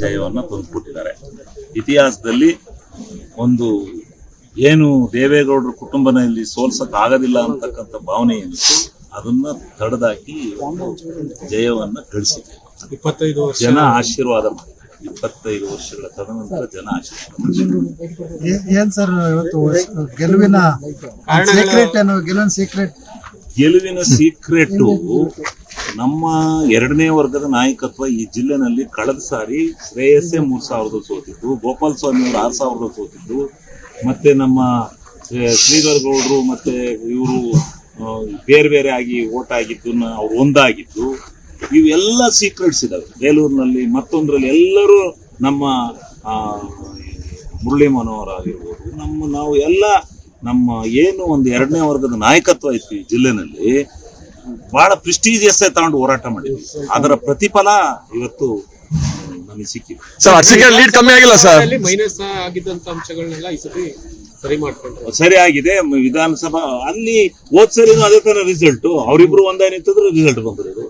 ಜಯವನ್ನ ತಂದುಕೊಟ್ಟಿದ್ದಾರೆ. ಇತಿಹಾಸದಲ್ಲಿ ಒಂದು ಏನು ದೇವೇಗೌಡರ ಕುಟುಂಬನಲ್ಲಿ ಸೋಲ್ಸಕ್ ಆಗೋದಿಲ್ಲ ಅಂತಕ್ಕಂಥ ಭಾವನೆ ಏನಿತ್ತು ಅದನ್ನ ತಡೆದಾಕಿ ಒಂದು ಜಯವನ್ನ ಗಳಿಸಿದೆ ಇಪ್ಪತ್ತೈದು ವರ್ಷ. ಜನ ಆಶೀರ್ವಾದ ಮಾಡಿದ್ದಾರೆ ಇಪ್ಪತ್ತೈದು ವರ್ಷಗಳ ತದನಂತರ ಜನ ಆಶೀರ್ವಾದ ಮಾಡಿದ್ದಾರೆ. ಏನ್ ಸರ್ ಇವತ್ತು ಗೆಲುವಿನ ಸೀಕ್ರೆಟ್ ಏನು ಗೆಲುವಿನ ಸೀಕ್ರೆಟ್ ಗೆಲುವಿನ ಸೀಕ್ರೆಟ್ ನಮ್ಮ ಎರಡನೇ ವರ್ಗದ ನಾಯಕತ್ವ ಈ ಜಿಲ್ಲೆನಲ್ಲಿ ಕಳೆದ ಸಾರಿ ಶ್ರೇಯಸ್ಸೇ ಮೂರು ಸಾವಿರದ ಸೋತಿದ್ದು, ಗೋಪಾಲ ಸ್ವಾಮಿ ಅವರು ಆರು ಸಾವಿರದ ಸೋತಿದ್ದು, ಮತ್ತೆ ನಮ್ಮ ಶ್ರೀ- ಶ್ರೀಧರ್ ಗೌಡರು ಮತ್ತೆ ಇವರು ಬೇರೆ ಬೇರೆ ಆಗಿ ಓಟ್ ಆಗಿದ್ದು ಅವ್ರು ಒಂದಾಗಿದ್ದು, ಇವೆಲ್ಲ ಸೀಕ್ರೆಟ್ಸ್ ಇದಾವೆ. ಬೇಲೂರಿನಲ್ಲಿ ಮತ್ತೊಂದರಲ್ಲಿ ಎಲ್ಲರೂ ನಮ್ಮ ಮುರಳಿ ಮನೋಹರ್ ಆಗಿರ್ಬೋದು, ನಮ್ಮ, ನಾವು ಎಲ್ಲ ನಮ್ಮ ಏನು ಒಂದು ಎರಡನೇ ವರ್ಗದ ನಾಯಕತ್ವ ಇತ್ತು ಈ ಜಿಲ್ಲೆನಲ್ಲಿ ಬಹಳ ಪ್ರಿಸ್ಟೀಜಿಯಸ್ ತಗೊಂಡು ಹೋರಾಟ ಮಾಡಿದ್ವಿ. ಅದರ ಪ್ರತಿಫಲ ಇವತ್ತು ನಮಗೆ ಸಿಕ್ಕಿದೆ. ಸರ್ ಅರ್ಸಿಕೆ ಲೀಡ್ ಕಮ್ಮಿ ಆಗಿಲ್ಲ ಸರ್? ಮೈನಸ್ ಆಗಿದ್ದಂತ ಅಂಶಗಳನ್ನೆಲ್ಲ ಈ ಸತಿ ಸರಿ ಮಾಡ್ಕೊಂಡ್ರು. ಸರಿ ಆಗಿದೆ ವಿಧಾನಸಭಾ ಅಲ್ಲಿ ಹೋದ್ ಸರಿನೂ ಅದೇ ತರ ರಿಸಲ್ಟ್ ಅವರಿಬ್ರು ಒಂದೇ ನಿಂತಿದ್ರು ರಿಸಲ್ಟ್ ಬಂದಿರೋದು.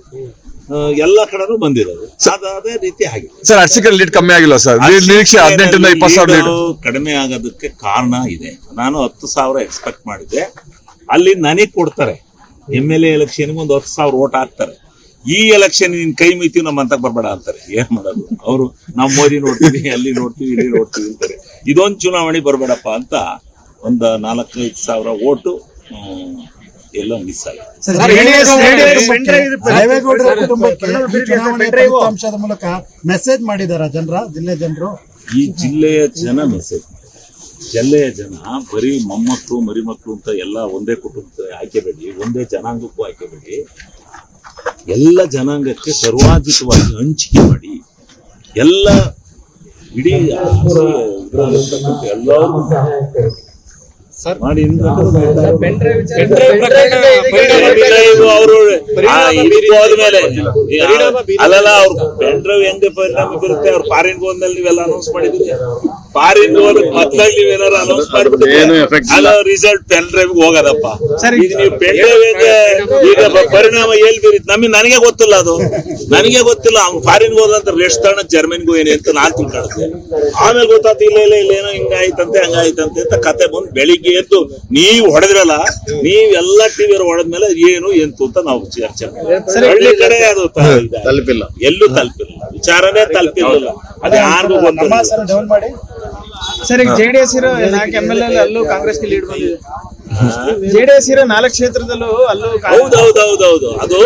ಎಲ್ಲ ಕಡೆನೂ ಬಂದಿರೋದು. ಅದ ಅದೇ ರೀತಿ ಆಗಿದೆ. ಸರ್ ಅರ್ಸಿಕೆ ಲೀಡ್ ಕಮ್ಮಿ ಆಗಿಲ್ಲ ಸರ್? ಲೀಡ್ ನಿರೀಕ್ಷೆ ಹದಿನೆಂಟರಿಂದ ಇಪ್ಪತ್ತು ಸಾವಿರ ಲೀಡ್ ಕಡಿಮೆ ಆಗೋದಕ್ಕೆ ಕಾರಣ ಇದೆ. ನಾನು ಹತ್ತು ಸಾವಿರ ಎಕ್ಸ್ಪೆಕ್ಟ್ ಮಾಡಿದ್ದೆ. ಅಲ್ಲಿ ನನಗ್ ಕೊಡ್ತಾರೆ. ಎಂ ಎಲ್ ಎ ಎಲೆಕ್ಷನ್ಗೆ ಒಂದು ಹತ್ತು ಸಾವಿರ ಓಟ್ ಹಾಕ್ತಾರೆ. ಈ ಎಲೆಕ್ಷನ್ ನಿನ್ ಕೈ ಮಿತಿ ನಮ್ಮ ಅಂತ ಬರ್ಬೇಡ ಅಂತಾರೆ. ಏನ್ ಮಾಡೋದು? ಅವರು ನಾವು ಮೋದಿ ನೋಡ್ತೀವಿ ಅಲ್ಲಿ ನೋಡ್ತೀವಿ ಇಲ್ಲಿ ನೋಡ್ತೀವಿ ಅಂತಾರೆ. ಇದೊಂದು ಚುನಾವಣೆ ಬರ್ಬೇಡಪ್ಪ ಅಂತ ಒಂದ್ ನಾಲ್ಕೈದು ಸಾವಿರ ಓಟು ಎಲ್ಲ ಮಿಸ್ ಆಗಿದೆ. ಚುನಾವಣೆ ಮೂಲಕ ಮೆಸೇಜ್ ಮಾಡಿದಾರ ಜನರ ಜಿಲ್ಲೆ ಜನರು. ಈ ಜಿಲ್ಲೆಯ ಜನ ಮೆಸೇಜ್ ಜಿಲ್ಲೆಯ ಜನ ಬರೀ ಮೊಮ್ಮಕ್ಕಳು ಮರಿಮಕ್ಕಳು ಅಂತ ಎಲ್ಲ ಒಂದೇ ಕುಟುಂಬಕ್ಕೆ ಹಾಕಬೇಡಿ ಒಂದೇ ಜನಾಂಗಕ್ಕೂ ಹಾಕಬೇಡಿ ಎಲ್ಲ ಜನಾಂಗಕ್ಕೆ ಸರ್ವಾಧಿಕವಾಗಿ ಹಂಚಿಕೆ ಮಾಡಿ ಎಲ್ಲ ಇಡೀ ಮಾಡಿ ಹೋದ್ಮೇಲೆ ಅಲ್ಲಲ್ಲ ಅವ್ರು ಪೆನ್ ಡ್ರೈವ್ ಹೆಂಗೆ ಪರಿಣಾಮ ಬೀರುತ್ತೆ ಅವ್ರು ಫಾರಿನ್ ಹೋದ್ಮೇಲೆ ನೀವೆಲ್ಲ ಅನೌನ್ಸ್ ಮಾಡಿದ್ರಿ ಫಾರಿನ್ ಹೋದ ಮೊದ್ಲಾಗಿ ನೀವೇನಾರು ಅನೌನ್ಸ್ ಮಾಡ್ಬಿಟ್ಟು ರಿಸಲ್ಟ್ ಪೆನ್ ಡ್ರೈವ್ ಹೋಗದಪ್ಪ. ಈಗ ನೀವು ಪೆನ್ ಡ್ರೈವ್ ಈಗ ಪರಿಣಾಮ ಎಲ್ಲಿ ಬೀರಿತ್? ನಮಗೆ ನನಗೆ ಗೊತ್ತಿಲ್ಲ ಅದು. ನನಗೆ ಗೊತ್ತಿಲ್ಲ. ಅವ್ನು ಫಾರಿನ್ ಹೋದಂತ ರೆಸ್ಟ್ ತಗೊಂಡ ಜರ್ಮನ್ಗೂ ಏನೇ ಅಂತ ನಾನು ತಿಳ್ಕೊಳುತ್ತೆ ಆಮೇಲೆ ಗೊತ್ತಾಯ್ತು ಇಲ್ಲ ಇಲ್ಲ ಇಲ್ಲ ಏನೋ ಹಿಂಗಾಯ್ತಂತೆ ಹಂಗಾಯ್ತಂತೆ ಅಂತ ಕತೆ ಬಂದು ಬೆಳಿಗ್ಗೆ ಎದ್ದು ನೀವು ಹೊಡೆದ್ರಲ್ಲ ನೀವ್ ಎಲ್ಲ ಟಿವಿ ಹೊಡೆದ್ಮೇಲೆ ಏನು ಎಂತು ಅಂತ ನಾವು ಚರ್ಚೆ. ಹಳ್ಳಿ ಕಡೆ ಅದು ತಲುಪಿಲ್ಲ. ಎಲ್ಲೂ ತಲುಪಿಲ್ಲ. ವಿಚಾರನೇ ತಲುಪಿಲ್ಲ ಅದು ಯಾರಿಗೂ ಗೊತ್ತಿಲ್ಲ. ಡೌನ್ ಮಾಡಿ. ಸರ್ ಈಗ ಜೆಡಿಎಸ್ ಇರೋ ನಾಲ್ಕು ಎಂ ಎಲ್ ಅಲ್ಲೂ ಕಾಂಗ್ರೆಸ್ಗೆ ಲೀಡ್ ಬಂದಿದೆ. ಜೆಡಿಎಸ್ ಇರೋ ನಾಲ್ಕು ಕ್ಷೇತ್ರದಲ್ಲೂ ಅಲ್ಲೂ ಹೌದೌದೌದೌದು. ಅದು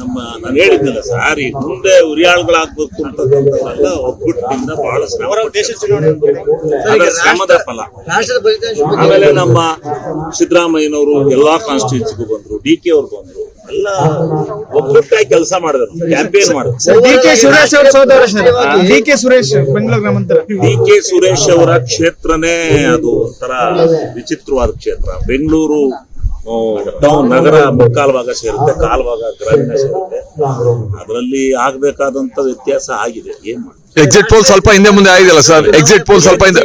ನಮ್ಮ ನಾನು ಹೇಳಿದ್ನಲ್ಲ ಸರ್ ಈ ಮುಂದೆ ಉರಿಯಾಳುಗಳಾಗ್ಬೇಕು ಅಂತಕ್ಕಂಥದ್ದೆಲ್ಲ ಒಗ್ಗಟ್ಟಿನಿಂದ ಬಹಳ ಶ್ರಮ ಶ್ರಮದ ಫಲ ಆಮೇಲೆ ನಮ್ಮ ಸಿದ್ದರಾಮಯ್ಯನವರು ಎಲ್ಲಾ ಕಾನ್ಸ್ಟಿಟ್ಯೂನ್ಸಿಗೂ ಬಂದ್ರು ಡಿ ಕೆ ಅವ್ರು ಬಂದ್ರು. ಎಲ್ಲ ಒಗ್ಗಟ್ಟಾಗಿ ಕೆಲಸ ಮಾಡಿದ್ರು. ಕ್ಯಾಂಪೇನ್ ಮಾಡಿದ್ರು. ಡಿ ಕೆ ಸುರೇಶ್ ಅವ್ರು ಸೋದರ sir D K Suresh Bengaluru ಗ್ರಾಮಾಂತರ ಡಿ ಕೆ ಸುರೇಶ್ ಅವರ ಕ್ಷೇತ್ರನೇ ಅದು ಒಂಥರ ವಿಚಿತ್ರವಾದ ಕ್ಷೇತ್ರ. ಬೆಂಗಳೂರು ಟೌನ್ ನಗರ ಮುಕ್ಕಾಲ್ ಭಾಗ ಸೇರುತ್ತೆ ಕಾಲ್ ಭಾಗ ಗ್ರಾಮೀಣ ಸೇರುತ್ತೆ. ಅದರಲ್ಲಿ ಆಗ್ಬೇಕಾದಂತ ವ್ಯತ್ಯಾಸ ಆಗಿದೆ. ಏನ್ ಮಾಡಿ ಎಕ್ಸಿಟ್ ಪೋಲ್ ಸ್ವಲ್ಪ ಹಿಂದೆ ಮುಂದೆ ಆಗಿದೆಯಲ್ಲ ಸರ್? ಎಕ್ಸಿಟ್ ಪೋಲ್ ಸ್ವಲ್ಪ ಹಿಂದೆ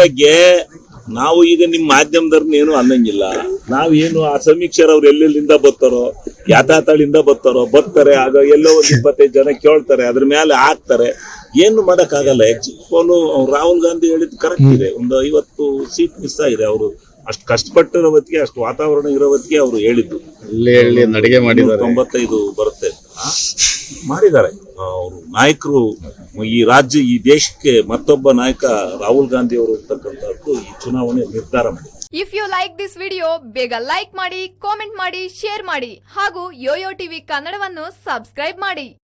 ಬಗ್ಗೆ ನಾವು ಈಗ ನಿಮ್ ಮಾಧ್ಯಮದವ್ರನ್ನ ಏನು ಅನ್ನಂಗಿಲ್ಲ. ಏನು ಆ ಸಮೀಕ್ಷರವ್ರು ಎಲ್ಲೆಲ್ಲಿಂದ ಬರ್ತಾರೋ ಯಾತಾತಳಿಂದ ಬರ್ತಾರೋ ಬರ್ತಾರೆ ಆಗ ಎಲ್ಲೋ ಒಂದ್ ಇಪ್ಪತ್ತೈದು ಜನ ಕೇಳ್ತಾರೆ ಅದ್ರ ಮೇಲೆ ಹಾಕ್ತಾರೆ. ಏನು ಮಾಡಕ್ ಆಗಲ್ಲ ಪೋಲು ರಾಹುಲ್ ಗಾಂಧಿ ಹೇಳಿದ್ ಕರೆಕ್ಟ್ ಇದೆ. ಒಂದು ಐವತ್ತು ಸೀಟ್ ಮಿಸ್ ಆಗಿದೆ ಅವರು. ಅಷ್ಟು ಕಷ್ಟಪಟ್ಟಿರೋ ಹೊತ್ತಿಗೆ ಅಷ್ಟು ವಾತಾವರಣ ಇರೋ ಹೊತ್ತಿಗೆ ಅವರು ಹೇಳಿದ್ದು. ನಡಿಗೆ ಮಾಡಿದ್ದಾರೆ. ತೊಂಬತ್ತೈದು ಬರುತ್ತೆ? ಮಾಡಿದ್ದಾರೆ. ಅವರು ನಾಯಕರು, ಈ ರಾಜ್ಯ, ಈ ದೇಶಕ್ಕೆ ಮತ್ತೊಬ್ಬ ನಾಯಕ ರಾಹುಲ್ ಗಾಂಧಿ ಅವರು ಇರ್ತಕ್ಕಂಥದ್ದು ಈ ಚುನಾವಣೆ ನಿರ್ಧಾರ ಮಾಡಿ. If you like this video ಬೇಗ ಲೈಕ್ ಮಾಡಿ ಕಾಮೆಂಟ್ ಮಾಡಿ ಶೇರ್ ಮಾಡಿ ಹಾಗೂ ಯೋಯೋ ಟಿವಿ ಕನ್ನಡವನ್ನು ಸಬ್ಸ್ಕ್ರೈಬ್ ಮಾಡಿ.